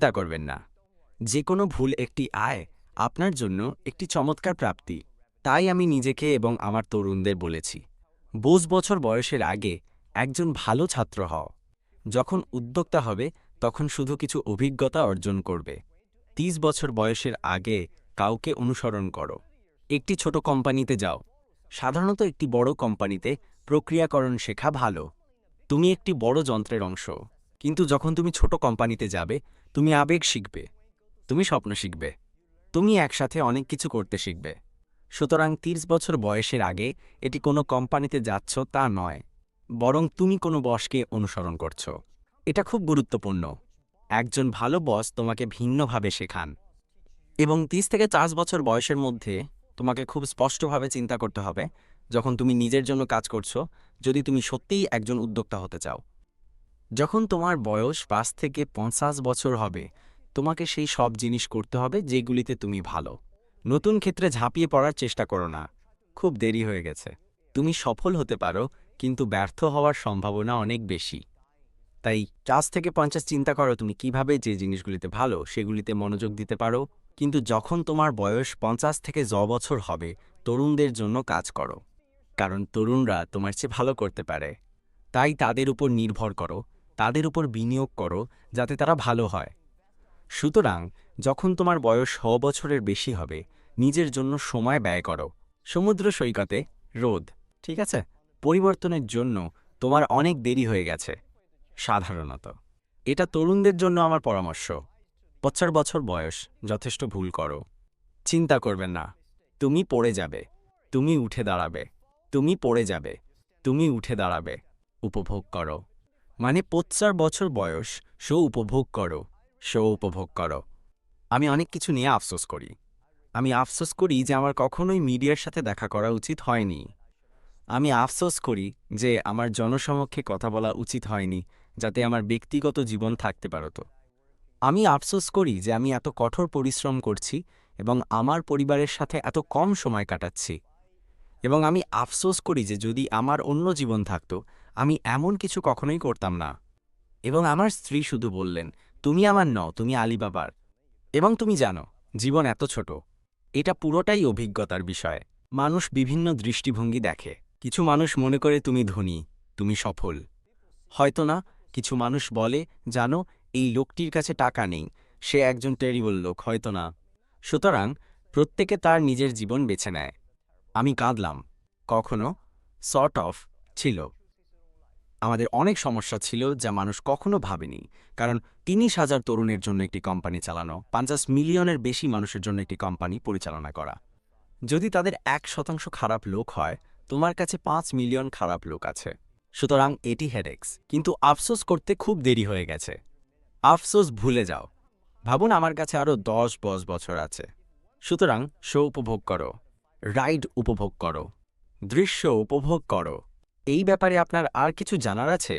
চিন্তা করবেন না। যে কোনো ভুল একটি আয় আপনার জন্য একটি চমৎকার প্রাপ্তি। তাই আমি নিজেকে এবং আমার তরুণদের বলেছি বোস বছর বয়সের আগে একজন ভালো ছাত্র হও। যখন উদ্যোক্তা হবে, তখন শুধু কিছু অভিজ্ঞতা অর্জন করবে। তিরিশ বছর বয়সের আগে কাউকে অনুসরণ করো। একটি ছোট কোম্পানিতে যাও। সাধারণত একটি বড় কোম্পানিতে প্রক্রিয়াকরণ শেখা ভালো। তুমি একটি বড় যন্ত্রের অংশ। কিন্তু যখন তুমি ছোট কোম্পানিতে যাবে তুমি আবেগ শিখবে, তুমি স্বপ্ন শিখবে, তুমি একসাথে অনেক কিছু করতে শিখবে। সুতরাং তিরিশ বছর বয়সের আগে এটি কোনো কোম্পানিতে যাচ্ছ তা নয়, বরং তুমি কোনো বসকে অনুসরণ করছ। এটা খুব গুরুত্বপূর্ণ। একজন ভালো বস তোমাকে ভিন্নভাবে শেখান এবং তিরিশ থেকে চার বছর বয়সের মধ্যে তোমাকে খুব স্পষ্টভাবে চিন্তা করতে হবে, যখন তুমি নিজের জন্য কাজ করছ, যদি তুমি সত্যিই একজন উদ্যোক্তা হতে চাও। যখন তোমার বয়স পাঁচ থেকে পঞ্চাশ বছর হবে, তোমাকে সেই সব জিনিস করতে হবে যেগুলিতে তুমি ভালো। নতুন ক্ষেত্রে ঝাঁপিয়ে পড়ার চেষ্টা করো না। খুব দেরি হয়ে গেছে। তুমি সফল হতে পারো, কিন্তু ব্যর্থ হওয়ার সম্ভাবনা অনেক বেশি। তাই চাষ থেকে পঞ্চাশ চিন্তা করো তুমি কীভাবে যে জিনিসগুলিতে ভালো, সেগুলিতে মনোযোগ দিতে পারো। কিন্তু যখন তোমার বয়স পঞ্চাশ থেকে জ বছর হবে, তরুণদের জন্য কাজ করো। কারণ তরুণরা তোমার চেয়ে ভালো করতে পারে। তাই তাদের উপর নির্ভর করো। তাদের উপর বিনিয়োগ করো যাতে তারা ভালো হয়। সুতরাং, যখন তোমার বয়স ছ বছরের বেশি হবে, নিজের জন্য সময় ব্যয় করো। সমুদ্র সৈকতে রোদ, ঠিক আছে? পরিবর্তনের জন্য তোমার অনেক দেরি হয়ে গেছে, সাধারণত। এটা তরুণদের জন্য আমার পরামর্শ। পচার বছর বয়স, যথেষ্ট ভুল করো। চিন্তা করবেন না, তুমি পড়ে যাবে, তুমি উঠে দাঁড়াবে, তুমি পড়ে যাবে, তুমি উঠে দাঁড়াবে, উপভোগ করো। মানে পচার বছর বয়স, শো উপভোগ করো, শো উপভোগ করো। আমি অনেক কিছু নিয়ে আফসোস করি। আমি আফসোস করি যে আমার কখনোই মিডিয়ার সাথে দেখা করা উচিত হয়নি। আমি আফসোস করি যে আমার জনসমক্ষে কথা বলা উচিত হয়নি, যাতে আমার ব্যক্তিগত জীবন থাকতে পারত। আমি আফসোস করি যে আমি এত কঠোর পরিশ্রম করছি এবং আমার পরিবারের সাথে এত কম সময় কাটাচ্ছি। এবং আমি আফসোস করি যে যদি আমার অন্য জীবন থাকত আমি এমন কিছু কখনোই করতাম না। এবং আমার স্ত্রী শুধু বললেন, তুমি আমার নও, তুমি আলিবাবার। এবং তুমি জানো, জীবন এত ছোট। এটা পুরোটাই অভিজ্ঞতার বিষয়। মানুষ বিভিন্ন দৃষ্টিভঙ্গি দেখে। কিছু মানুষ মনে করে তুমি ধনী, তুমি সফল। হয়তো না, কিছু মানুষ বলে, জানো, এই লোকটির কাছে টাকা নেই, সে একজন টেরিবল লোক, হয়তো না। সুতরাং, প্রত্যেকে তার নিজের জীবন বেছে নেয়। আমি কাঁদলাম। কখনো সর্ট অফ ছিল। আমাদের অনেক সমস্যা ছিল যা মানুষ কখনো ভাবেনি। কারণ তিরিশ হাজার তরুণের জন্য একটি কোম্পানি চালানো, পঞ্চাশ মিলিয়নের বেশি মানুষের জন্য একটি কোম্পানি পরিচালনা করা। যদি তাদের এক শতাংশ খারাপ লোক হয়, তোমার কাছে পাঁচ মিলিয়ন খারাপ লোক আছে। সুতরাং এটি হেডেক্স কিন্তু আফসোস করতে খুব দেরি হয়ে গেছে। আফসোস ভুলে যাও। ভাবুন আমার কাছে আরও দশ বস বছর আছে। সুতরাং শো উপভোগ করো। রাইড উপভোগ করো। দৃশ্য উপভোগ করো। এই ব্যাপারে আপনার আর কিছু জানার আছে?